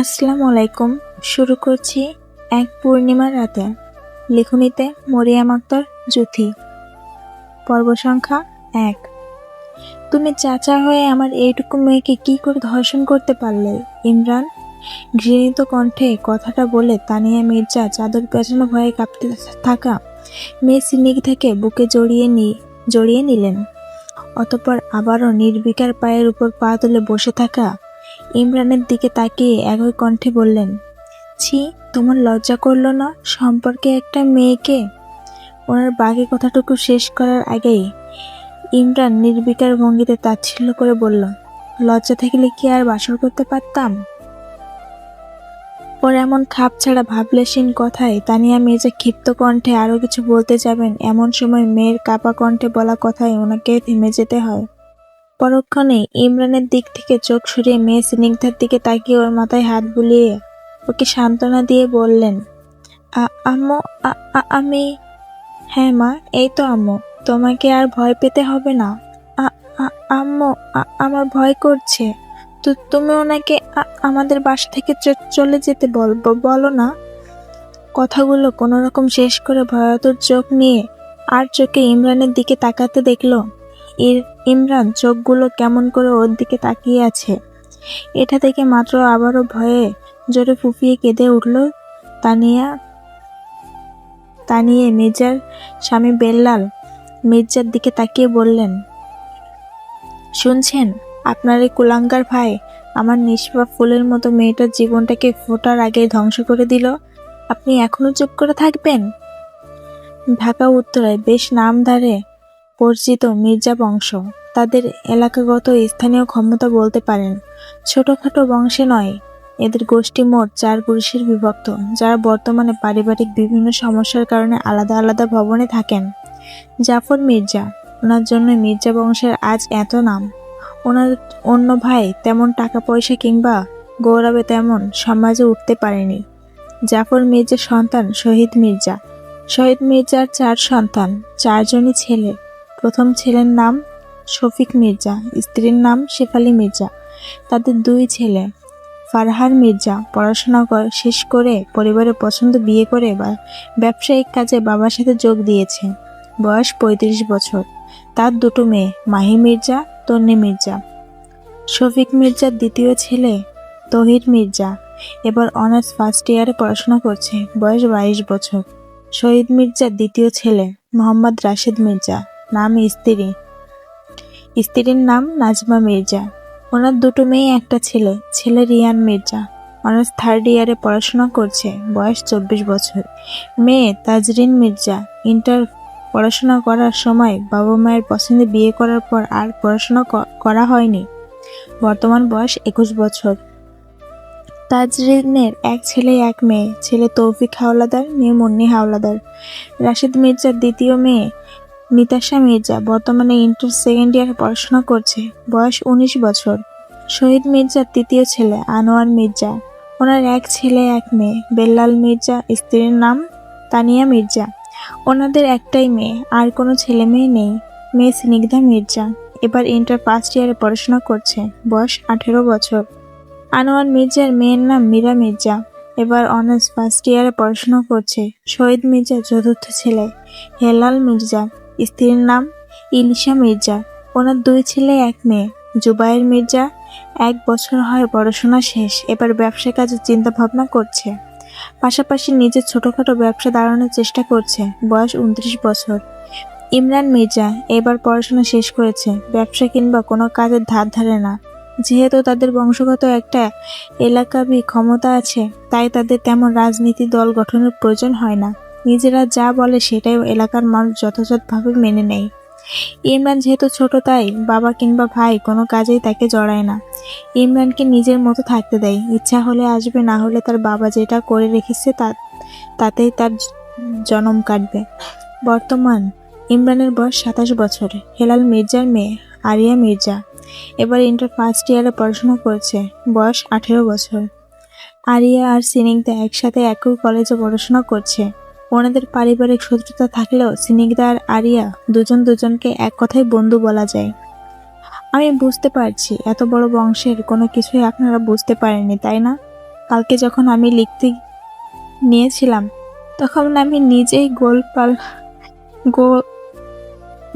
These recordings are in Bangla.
আসসালামু আলাইকুম। শুরু করছি এক পূর্ণিমা রাতে। লিখনিতে মরিয়াম আক্তার জুথি। পর্ব সংখ্যা এক। তুমি চাচা হয়ে আমার এইটুকু মেয়েকে কি করে ধর্ষণ করতে পারলে, ইমরান? ঘৃণিত কণ্ঠে কথাটা বলে তানিয়া মির্জা চাদর পেছানো ভয়ে কাঁপতে থাকা মেয়ে সিনিক থেকে বুকে জড়িয়ে নি, জড়িয়ে নিলেন। অতপর আবারও নির্বিকার পায়ের উপর পা তুলে বসে থাকা ইমরানের দিকে তাকিয়ে একই কণ্ঠে বললেন, ছি, তোমার লজ্জা করল না সম্পর্কে একটা মেয়েকে? ওনার বাকি কথাটুকু শেষ করার আগেই ইমরান নির্বিকার ভঙ্গিতে তাচ্ছিল্য করে বলল, লজ্জা থাকলে কি আর বাসর করতে পারতাম? ওর এমন খাপ ছাড়া ভাবলেশীন কথায় তানিয়া মির্জা ক্ষিপ্ত কণ্ঠে আরও কিছু বলতে যাবেন এমন সময় মেয়ের কাপা কণ্ঠে বলা কথায় ওনাকে থেমে যেতে হয়। পরক্ষণে ইমরানের দিক থেকে চোখ সরিয়ে মেয়ে স্নিগ্ধার দিকে তাকিয়ে ওর মাথায় হাত বুলিয়ে ওকে সান্ত্বনা দিয়ে বললেন, "আ- আম্মু আমি হ্যাঁ মা, এই তো আম্মু, তোমাকে আর ভয় পেতে হবে না। আম্মু আমার ভয় করছে। তো তুমি ওনাকে আমাদের বাসা থেকে চলে যেতে বল, ব- বলো না কথাগুলো কোনো রকম শেষ করে ভয়াতুর চোখ নিয়ে আর চোখে ইমরানের দিকে তাকাতে দেখল ইর- ইমরান চোখগুলো কেমন করে ওর দিকে তাকিয়ে আছে। এটা থেকে মাত্র আবারও ভয়ে জোরে ফুপিয়ে কেঁদে উঠল তানিয়া। তানিয়ে, মির্জার স্বামী বেল্লাল মির্জার দিকে তাকিয়ে বললেন, শুনছেন, আপনার এই কুলাঙ্গার ভাই আমার নিষ্পাপ ফুলের মতো মেয়েটার জীবনটাকে ফোটার আগে ধ্বংস করে দিল। আপনি এখনও চুপ করে থাকবেন? ঢাকা উত্তরায় বেশ নামধারে পরিচিত মির্জা বংশ। তাদের এলাকাগত স্থানীয় ক্ষমতা বলতে পারেন। ছোটখাটো বংশে নয়। এদের গোষ্ঠী মোট চার পুরুষের বিভক্ত, যারা বর্তমানে পারিবারিক বিভিন্ন সমস্যার কারণে আলাদা আলাদা ভবনে থাকেন। জাফর মির্জা, ওনার জন্য মির্জা বংশের আজ এত নাম। ওনার অন্য ভাই তেমন টাকা পয়সা কিংবা গৌরবে তেমন সমাজে উঠতে পারেনি। জাফর মির্জার সন্তান শহীদ মির্জা। শহীদ মির্জার চার সন্তান, চারজনই ছেলে। প্রথম ছেলের নাম শফিক মির্জা, স্ত্রীর নাম শেফালি মির্জা। তাদের দুই ছেলে, ফারহার মির্জা, পড়াশোনা শেষ করে পরিবারের পছন্দ বিয়ে করে বা ব্যবসায়িক কাজে বাবার সাথে যোগ দিয়েছে। বয়স পঁয়ত্রিশ বছর। তার দুটো মেয়ে, মাহি মির্জা, তন্নি মির্জা। শফিক মির্জার দ্বিতীয় ছেলে তহির মির্জা। এবার অনার্স ফার্স্ট ইয়ারে পড়াশোনা করছে, বয়স বাইশ বছর। শহীদ মির্জার দ্বিতীয় ছেলে মোহাম্মদ রাশেদ মির্জা। নাম স্ত্রী। স্ত্রীর নাম নাজমা মির্জা। ওনার দুটো মেয়ে, একটা ছেলে ছেলে রিয়ান মির্জা। অনার্স থার্ড ইয়ারে পড়াশোনা করছে, বয়স চব্বিশ বছর। মেয়ে তাজরিন মির্জা। ইন্টার পড়াশোনা করার সময় বাবা মায়ের পছন্দে বিয়ে করার পর আর পড়াশোনা করা হয়নি। বর্তমান বয়স একুশ বছর। তাজরিনের এক ছেলে, এক মেয়ে। ছেলে তৌফিক হাওলাদার, মেয়ে মুন্নি হাওলাদার। রাশিদ মির্জার দ্বিতীয় মেয়ে নিতাশা মির্জা বর্তমানে ইন্টার সেকেন্ড ইয়ার পড়াশোনা করছে। বয়স উনিশ বছর। শহীদ মির্জার তৃতীয় ছেলে আনোয়ার মির্জা। ওনার এক ছেলে, এক মেয়ে। বেল্লাল মির্জা, স্ত্রীর নাম তানিয়া মির্জা। ওনাদের একটাই মেয়ে, আর কোনো ছেলে মেয়ে নেই। মেয়ে স্নিগ্ধা মির্জা। এবার ইন্টার ফার্স্ট ইয়ারে পড়াশোনা করছে। বয়স আঠেরো বছর। আনোয়ার মির্জার মেয়ের নাম মীরা মির্জা। এবার অনার্স ফার্স্ট ইয়ারে পড়াশোনা করছে। শহীদ মির্জা চতুর্থ ছেলে হেলাল মির্জা। স্ত্রীর নাম ইলিশা মির্জা। ওনার দুই ছেলে, এক মেয়ে। জুবাইর মির্জা এক বছর হয় পড়াশোনা শেষ, এবার ব্যবসা কাজের চিন্তা ভাবনা করছে। পাশাপাশি নিজের ছোটোখাটো ব্যবসা দাঁড়ানোর চেষ্টা করছে, বয়স উনত্রিশ বছর। ইমরান মির্জা এবার পড়াশোনা শেষ করেছে, ব্যবসা কিংবা কোনো কাজের ধার ধারে না। যেহেতু তাদের বংশগত একটা এলাকাবি ক্ষমতা আছে, তাই তাদের তেমন রাজনীতি দল গঠনের প্রয়োজন হয় না। নিজেরা যা বলে সেটাই এলাকার মানুষ যথাযথভাবে মেনে নেয়। ইমরান যেহেতু ছোট তাই বাবা কিংবা ভাই কোনো কাজেই তাকে জড়ায় না। ইমরানকে নিজের মতো থাকতে দেয়। ইচ্ছা হলে আসবে, না হলে তার বাবা যেটা করে রেখেছে তা, তাতেই তার জনম কাটবে। বর্তমান ইমরানের বয়স সাতাশ বছর। হেলাল মির্জার মেয়ে আরিয়া মির্জা এবার ইন্টার ফার্স্ট ইয়ারে পড়াশোনা করছে। বয়স আঠেরো বছর। আরিয়া আর সিনিংদা একসাথে একই কলেজে পড়াশোনা করছে। ওনাদের পারিবারিক শত্রুতা থাকলেও সিনিগদা আর আরিয়া দুজন দুজনকে এক কথায় বন্ধু বলা যায়। আমি বুঝতে পারছি, এত বড় বংশের কোনো কিছুই আপনারা বুঝতে পারেননি, তাই না? কালকে যখন আমি লিখতে নিয়েছিলাম, তখন আমি নিজেই গোল পাল গো-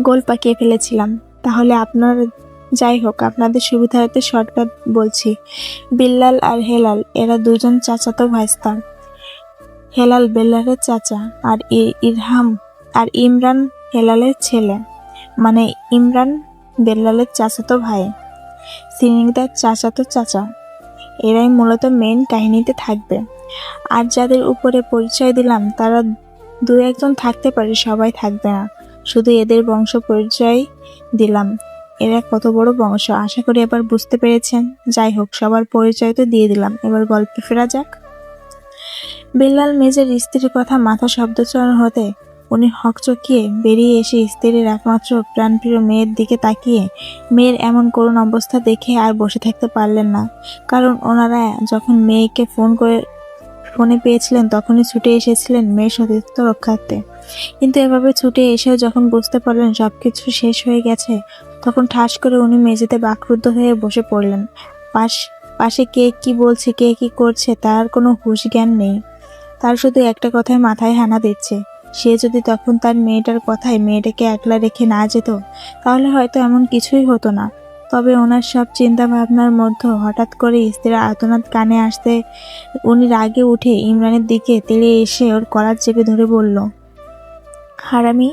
গোল পাকিয়ে ফেলেছিলাম। তাহলে আপনার, যাই হোক, আপনাদের সুবিধার্থে শর্টকাট বলছি। বিল্লাল আর হেলাল, এরা দুজন চাচাতো ভাইস্তা। হেলাল বেল্লালের চাচা আর ইরহাম আর ইমরান হেলালের ছেলে। মানে ইমরান বেল্লালের চাচাতো ভাই। সিনিংদার চাচাতো চাচা। এরাই মূলত মেন কাহিনীতে থাকবে। আর যাদের উপরে পরিচয় দিলাম, তারা দু একজন থাকতে পারে, সবাই থাকবে না। শুধু এদের বংশ পরিচয় দিলাম। এরা কত বড় বংশ, আশা করি এবার বুঝতে পেরেছেন। যাই হোক, সবার পরিচয় তো দিয়ে দিলাম। এবার গল্পে ফেরা যাক। বিল্লাল মেজের স্ত্রীর কথা মাথা শব্দচরণ হতে উনি হকচকিয়ে বেরিয়ে এসে স্ত্রীর একমাত্র প্রাণপ্রিয় মেয়ের দিকে তাকিয়ে মেয়ের এমন করুণ অবস্থা দেখে আর বসে থাকতে পারলেন না। কারণ ওনারা যখন মেয়েকে ফোন করে ফোনে পেয়েছিলেন, তখনই ছুটে এসেছিলেন মেয়ের সতীর্থ রক্ষার্থে। কিন্তু এভাবে ছুটে এসেও যখন বুঝতে পারলেন সবকিছু শেষ হয়ে গেছে, তখন ঠাস করে উনি মেঝেতে বাকরুদ্ধ হয়ে বসে পড়লেন। পাশ পাশে কে কি বলছে, কে কি করছে, তার কোনো হুঁশ জ্ঞান নেই। তার শুধু একটা কথায় মাথায় হানা দিচ্ছে। সে যদি তখন তার মেয়েটার কথায় মেয়েটাকে একলা রেখে না যেত, তাহলে হয়তো এমন কিছুই হতো না। তবে ওনার সব চিন্তা ভাবনার মধ্যে হঠাৎ করে স্ত্রীর আর্তনাদ কানে আসতে উনি রাগে উঠে ইমরানের দিকে তেড়ে এসে ওর কলার চেপে ধরে বলল, হারামি,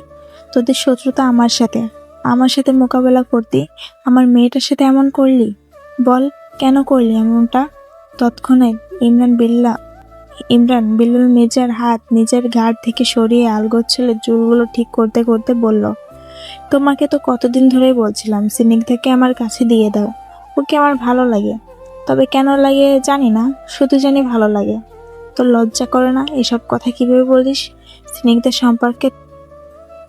তোদের শত্রুতা আমার সাথে। আমার সাথে মোকাবেলা করতি, আমার মেয়েটার সাথে এমন করলি? বল কেন করলি এমনটা? তৎক্ষণাৎ ইমরান বিল্লা ইমরান বিল্লাল মির্জার হাত নিজের ঘাট থেকে সরিয়ে আলগোচ্ছলের চুলগুলো ঠিক করতে করতে বলল, তোমাকে তো কতদিন ধরেই বলছিলাম সিনিক থেকে আমার কাছে দিয়ে দাও। ওকে আমার ভালো লাগে। তবে কেন লাগে জানি না, শুধু জানি ভালো লাগে। তোর লজ্জা করে না এসব কথা কীভাবে বলিস? স্নিগ্ধের সম্পর্কে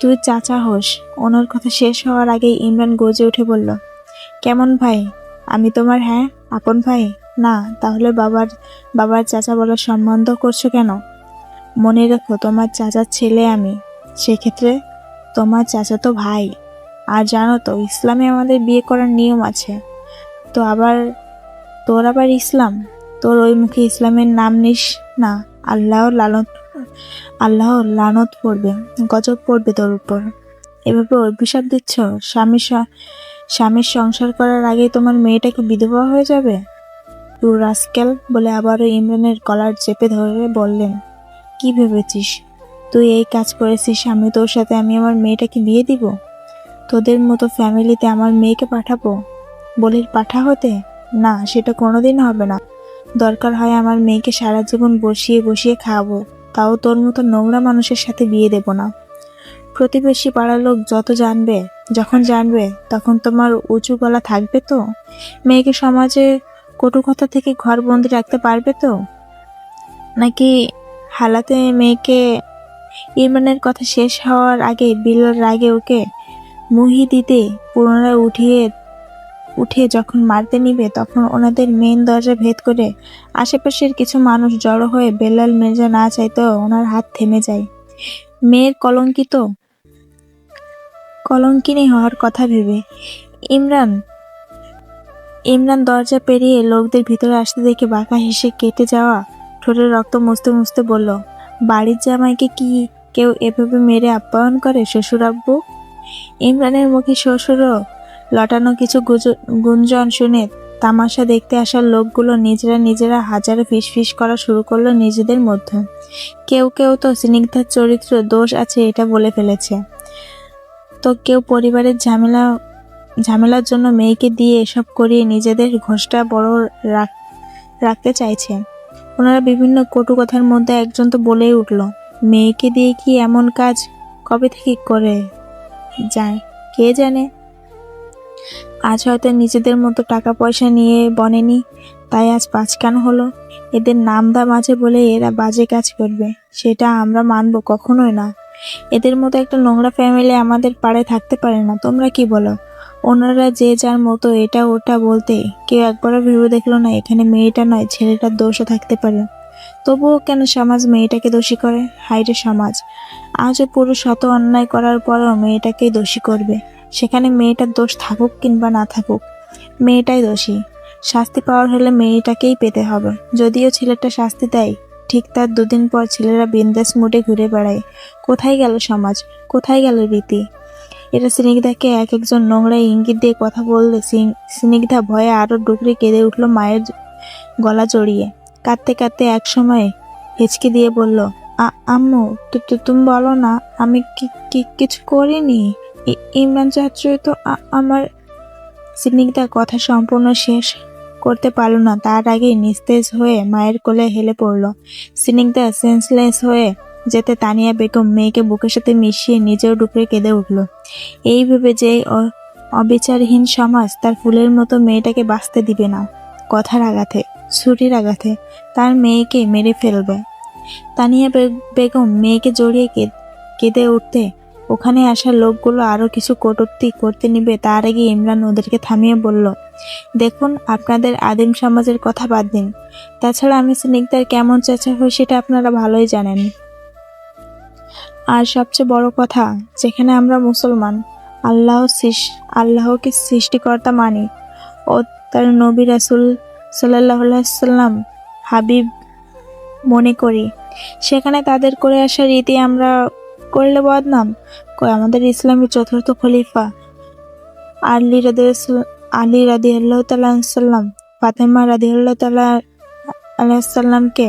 তুই চাচা হোস। ওনার কথা শেষ হওয়ার আগেই ইমরান গজে উঠে বলল, কেমন ভাই? আমি তোমার হ্যাঁ? আপন ভাই, না, তাহলে বাবার বাবার চাচা বলার সম্বন্ধ করছ কেন? মনে রেখো, তোমার চাচার ছেলে আমি। সেক্ষেত্রে তোমার চাচা তো ভাই। আর জানো তো, ইসলামে আমাদের বিয়ে করার নিয়ম আছে। তো আবার, তোর আবার ইসলাম? তোর ওই মুখে ইসলামের নাম নিস না আল্লাহ লালত আল্লাহ লানত পড়বে, গজব পড়বে তোর উপর। এভাবে অভিশাপ দিচ্ছ? স্বামী স্বামীর সংসার করার আগেই তোমার মেয়েটাকে বিধবা হয়ে যাবে? তু রাস্কেল বলে আবারও ইমরানের কলার চেপে ধরে বললেন, কি ভেবেছিস? তুই এই কাজ করেছিস, আমি তোর সাথে, আমি আমার মেয়েটাকে বিয়ে দিব? তোদের মতো ফ্যামিলিতে আমার মেয়েকে পাঠাবো? বলির পাঠা হতে? না, সেটা কোনোদিন হবে না। দরকার হয় আমার মেয়েকে সারা জীবন বসিয়ে বসিয়ে খাওয়াবো। তাও তোর মতো নোংরা মানুষের সাথে বিয়ে দেব না। প্রতিবেশী পাড়ার লোক যত জানবে, যখন জানবে, তখন তোমার উঁচু গলা থাকবে তো? মেয়েকে সমাজে কটু কথা থেকে ঘর বন্দি রাখতে পারবে তো? নাকি হালাতে মেয়েকে ইরমানের কথা শেষ হওয়ার আগে বিল্লার রাগে ওকে মুহি দিতে পুনরায় উঠিয়ে উঠে যখন মারতে নিবে, তখন ওনাদের মেন দরজা ভেদ করে আশেপাশের কিছু মানুষ জড়ো হয়ে বেলাল মির্জা না চাইতেও ওনার হাত থেমে যায়। মেয়ের কলঙ্কিত কলঙ্কিনী হওয়ার কথা ভেবে। ইমরান ইমরান দরজা পেরিয়ে লোকদের ভিতরে আসতে দেখে বাঁকা হেসে কেটে যাওয়া ঠোঁটের রক্ত মুছতে মুছতে বলল, বাড়ির জামাইকে কি কেউ এভাবে মেরে আপ্যায়ন করে শ্বশুর আব্বু ইমরানের মুখে শ্বশুরও লটানো কিছু গুঞ্জন শুনে তামাশা দেখতে আসা লোকগুলো নিজেরা নিজেরা হাজারে ফিসফিস করা শুরু করল নিজেদের মধ্যে। কেউ কেউ তো স্নিগ্ধার চরিত্র দোষ আছে এটা বলে ফেলেছে। তো কেউ পরিবারের ঝামেলা, ঝামেলার জন্য মেয়েকে দিয়ে এসব করিয়ে নিজেদের ঘোষটা বড় রাখ- রাখতে চাইছে। ওনারা বিভিন্ন কটু কথার মধ্যে একজন তো বলেই উঠল, মেয়েকে দিয়ে কি এমন কাজ কবে থেকে করে যায়? কে জানে? আজ হয়তো নিজেদের মতো টাকা পয়সা নিয়ে বনেনি, তাই আজ পাঁচকান হলো। এদের নাম দাম আছে বলে এরা বাজে কাজ করবে, সেটা আমরা মানব কখনোই না। এদের মতো একটা নোংরা ফ্যামিলি আমাদের পাড়ায় থাকতে পারে না। তোমরা কি বলো? ওনারা যে যার মতো এটা ওটা বলতে কেউ একবারও ভেবে দেখল না, এখানে মেয়েটা নয়, ছেলেটার দোষও থাকতে পারে। তবুও কেন সমাজ মেয়েটাকে দোষী করে? হাইরে সমাজ! আজও পুরো শত অন্যায় করার পরেও মেয়েটাকেই দোষী করবে। সেখানে মেয়েটার দোষ থাকুক কিংবা না থাকুক, মেয়েটাই দোষী। শাস্তি পাওয়ার হলে মেয়েটাকেই পেতে হবে। যদিও ছেলেটা শাস্তি দেয় ঠিক তার দুদিন পর ছেলেরা বিন্দাস মুডে ঘুরে বেড়ায়। কোথায় গেল সমাজ? কোথায় গেল রীতি? এটা স্নিগ্ধাকে এক একজন নোংরা ইঙ্গিত দিয়ে কথা বললে সিন- স্নিগ্ধা ভয়ে আরও ডুকরে কেঁদে উঠল মায়ের গলা জড়িয়ে। কাঁদতে কাঁদতে এক সময় হেঁচকে দিয়ে বলল, "আ- আম্মু তুমি বলো না, আমি কি কিছু করিনি? ইমরান চাচু তো আমার স্নিগ্ধা কথা সম্পূর্ণ শেষ করতে পারল না। তার আগেই নিস্তেজ হয়ে মায়ের কোলে হেলে পড়ল। স্নিগ্ধা সেন্সলেস হয়ে যেতে তানিয়া বেগম মেয়েকে বুকের সাথে মিশিয়ে নিজেও ডুকরে কেঁদে উঠল। এই ভেবে যে অবিচারহীন সমাজ তার ফুলের মতো মেয়েটাকে বাঁচতে দিবে না। কথার আঘাতে ছুরির আঘাতে তার মেয়েকে মেরে ফেলবে। তানিয়া বেগম মেয়েকে জড়িয়ে কেঁদে উঠতে ওখানে আসা লোকগুলো আরও কিছু কটূক্তি করতে নিবে, তার আগে ইমরান ওদেরকে থামিয়ে বলল, দেখুন, আপনাদের আদিম সমাজের কথা বাদ দিন। তাছাড়া আমি স্নিগ্ধার কেমন চেঁচা হই সেটা আপনারা ভালোই জানেন। আর সবচেয়ে বড় কথা, যেখানে আমরা মুসলমান, আল্লাহ আল্লাহকে সৃষ্টিকর্তা মানি। ও তার নবী রাসুল সাল্লাম হাবিব মনে করি। সেখানে তাদের করে আসা রীতি আমরা করলে বদনাম? কই, আমাদের ইসলামের চতুর্থ খলিফা। আলী রাদি আলী রাদি আল্লাহ তাল্লাম ফাতেমা রাদি আল্লাহ আলাইসাল্লামকে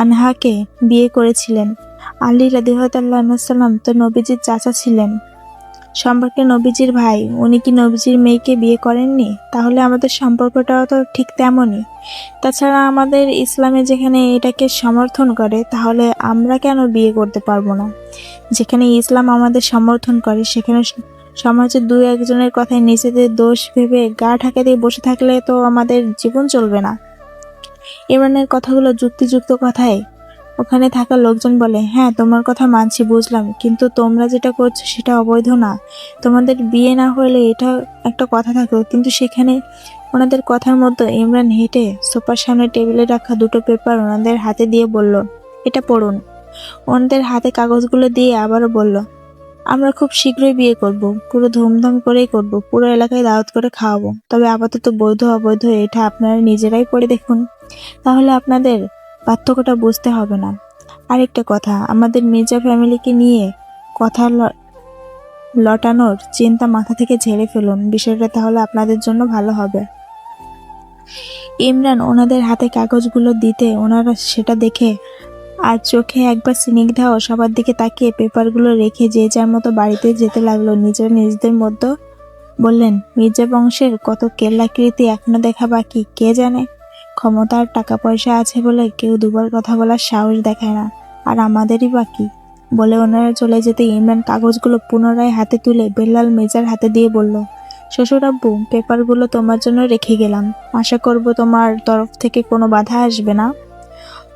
আনহাকে বিয়ে করেছিলেন। আলী রাদিহাতাল্লাহাম তো নবীজির চাচা ছিলেন। সম্পর্কে নবীজির ভাই, উনি কি নবীজির মেয়েকে বিয়ে করেননি? তাহলে আমাদের সম্পর্কটাও তো ঠিক তেমনই। তাছাড়া আমাদের ইসলামে যেখানে এটাকে সমর্থন করে, তাহলে আমরা কেন বিয়ে করতে পারব না? যেখানে ইসলাম আমাদের সমর্থন করে, সেখানে স- সমাজের দু একজনের কথায় নিজেদের দোষ ভেবে গা ঢাকা দিয়ে বসে থাকলে তো আমাদের জীবন চলবে না। ইমরানের কথাগুলো যুক্তিযুক্ত কথায় ওখানে থাকা লোকজন বলে হ্যাঁ তোমার কথা মানছি, বুঝলাম। কিন্তু তোমরা যেটা করছ সেটা অবৈধ না। তোমাদের বিয়ে না হলে এটা একটা কথা থাকতো। কিন্তু সেখানে ওনাদের কথার মতো ইমরান হেঁটে সোফার সামনে টেবিলে রাখা দুটো পেপার ওনাদের হাতে দিয়ে বলল, এটা পড়ুন। ওনাদের হাতে কাগজগুলো দিয়ে আবারও বলল, আমরা খুব শীঘ্রই বিয়ে করব। পুরো ধুমধাম করেই করব। পুরো এলাকায় দাওয়াত করে খাওয়াবো। তবে আপাতত বৈধ অবৈধ এটা আপনারা নিজেরাই পড়ে দেখুন। তাহলে আপনাদের পার্থক্যটা বুঝতে হবে না। আরেকটা কথা, আমাদের মির্জা ফ্যামিলিকে নিয়ে কথা লটানোর চিন্তা মাথা থেকে ঝেড়ে ফেলুন। বিষয়টা তাহলে আপনাদের জন্য ভালো হবে। ইমরান ওনাদের হাতে কাগজগুলো দিতে ওনারা সেটা দেখে আর চোখে একবার স্নিগ্ধা ও সবার দিকে তাকিয়ে পেপারগুলো রেখে যে যার মতো বাড়িতে যেতে লাগল। নিজের নিজেদের মধ্যে বললেন, মির্জা বংশের কত কেল্লাকৃতি এখনও দেখা বাকি, কে জানে? ক্ষমতার টাকা পয়সা আছে বলে কেউ দুবার কথা বলার সাহস দেখায় না, আর আমাদেরই বাকি বলে ওনারা চলে যেতে ইমরান কাগজগুলো পুনরায় হাতে তুলে বেল্লাল মেজার হাতে দিয়ে বলল, শ্বশুর আব্বু, পেপারগুলো তোমার জন্য রেখে গেলাম। আশা করব তোমার তরফ থেকে কোনো বাধা আসবে না?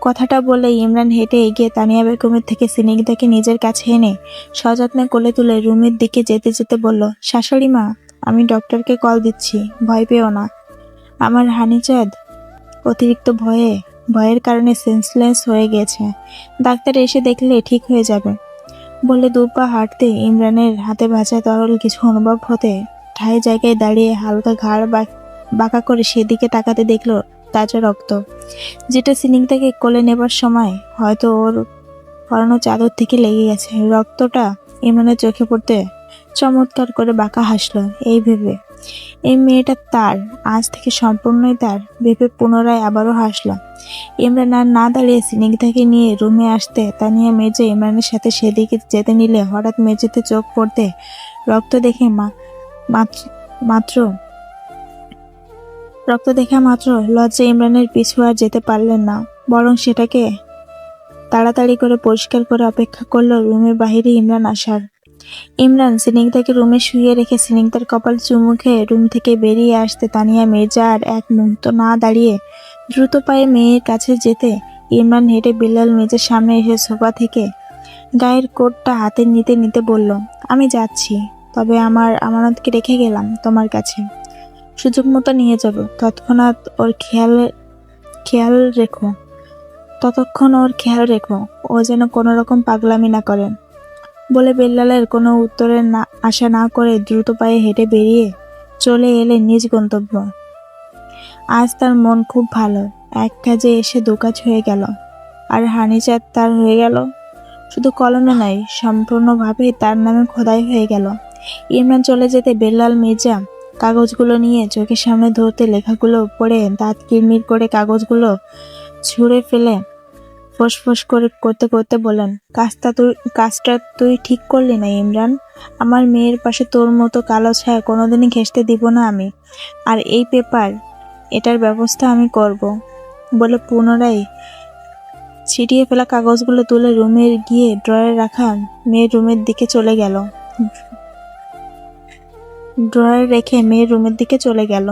কথাটা বলে ইমরান হেঁটে এগিয়ে তানিয়া বেগমের থেকে সিনিকদাকে নিজের কাছে এনে সযত্নে কোলে তুলে রুমের দিকে যেতে যেতে বলল, শাশুড়ি মা, আমি ডক্টরকে কল দিচ্ছি, ভয় পেও না। আমার হানিচাঁদ অতিরিক্ত ভয়ে, ভয়ের কারণে সেন্সলেস হয়ে গেছে। ডাক্তার এসে দেখলে ঠিক হয়ে যাবে। বলে দু পা হাঁটতে। ইমরানের হাতে ভাজা তরল কিছু অনুভব হতে ঠাই জায়গায় দাঁড়িয়ে হালকা ঘাড় বাঁকা করে সেদিকে তাকাতে দেখল তাজা রক্ত। যেটা সিনিংটাকে কোলে নেবার সময় হয়তো ওর পরানো চাদর থেকে লেগে গেছে। রক্তটা ইমরানের চোখে পড়তে চমৎকার করে বাঁকা হাসলো। এই ভেবে এই মেয়েটা তার, আজ থেকে সম্পূর্ণই তার, ভেবে পুনরায় আবারও হাসলাম ইমরান আর না দাঁড়িয়ে সিনিগদাকে নিয়ে রুমে আসতে, তা নিয়ে মেজে ইমরানের সাথে সেদিকে যেতে নিলে হঠাৎ মেঝেতে চোখ পড়তে রক্ত দেখে মা, মাত্র- রক্ত দেখা মাত্র লজ্জা ইমরানের পিছু আর যেতে পারলেন না, বরং সেটাকে তাড়াতাড়ি করে পরিষ্কার করে অপেক্ষা করল রুমের বাইরে ইমরান আসার। ইমরান সিনিংদাকে রুমে শুয়ে রেখে সিনিংদার কপাল চুমু রুম থেকে বেরিয়ে আসতে তানিয়া, মির্জা আর এক মুহূর্ত না দাঁড়িয়ে দ্রুত পায়ে মেয়ের কাছে যেতে ইমরান হেঁটে বিল্লাল মেজের সামনে এসে সোফা থেকে গায়ের কোটটা হাতে নিতে নিতে বলল, আমি যাচ্ছি, তবে আমার আমানতকে রেখে গেলাম তোমার কাছে। সুযোগ মতো নিয়ে যাব। তৎক্ষণাৎ ওর খেয়াল খেয়াল রেখো। ততক্ষণ ওর খেয়াল রেখো। ও যেন কোনো রকম পাগলামি না করেন বলে বেল্লালের কোনো উত্তরের না, আশা না করে দ্রুত পায়ে হেঁটে বেরিয়ে চলে এলে নিজ গন্তব্য। আজ তার মন খুব ভালো, এক কাজে এসে দু কাজ হয়ে গেল। আর হানিচাঁদ তার হয়ে গেল? শুধু কলমে নয়, সম্পূর্ণভাবে তার নামে খোদাই হয়ে গেল। ইমরান চলে যেতে বেল্লাল, মির্জা কাগজগুলো নিয়ে চোখের সামনে ধরতে লেখাগুলো পড়ে দাঁত কিরমির করে কাগজগুলো ছুঁড়ে ফেলে ফোঁস করে করতে করতে বলেন কাজটা তুই কাজটা তুই ঠিক করলি না ইমরান। আমার মেয়ের পাশে তোর মতো কালো ছায়া কোনোদিনই ঘেঁষতে দিব না আমি। আর এই পেপার, এটার ব্যবস্থা আমি করব। বলে পুনরায় ছিটিয়ে ফেলা কাগজগুলো তুলে রুমে গিয়ে ড্রয়ে রাখা মেয়ের রুমের দিকে চলে গেল। ড্রয়ে রেখে মেয়ের রুমের দিকে চলে গেল।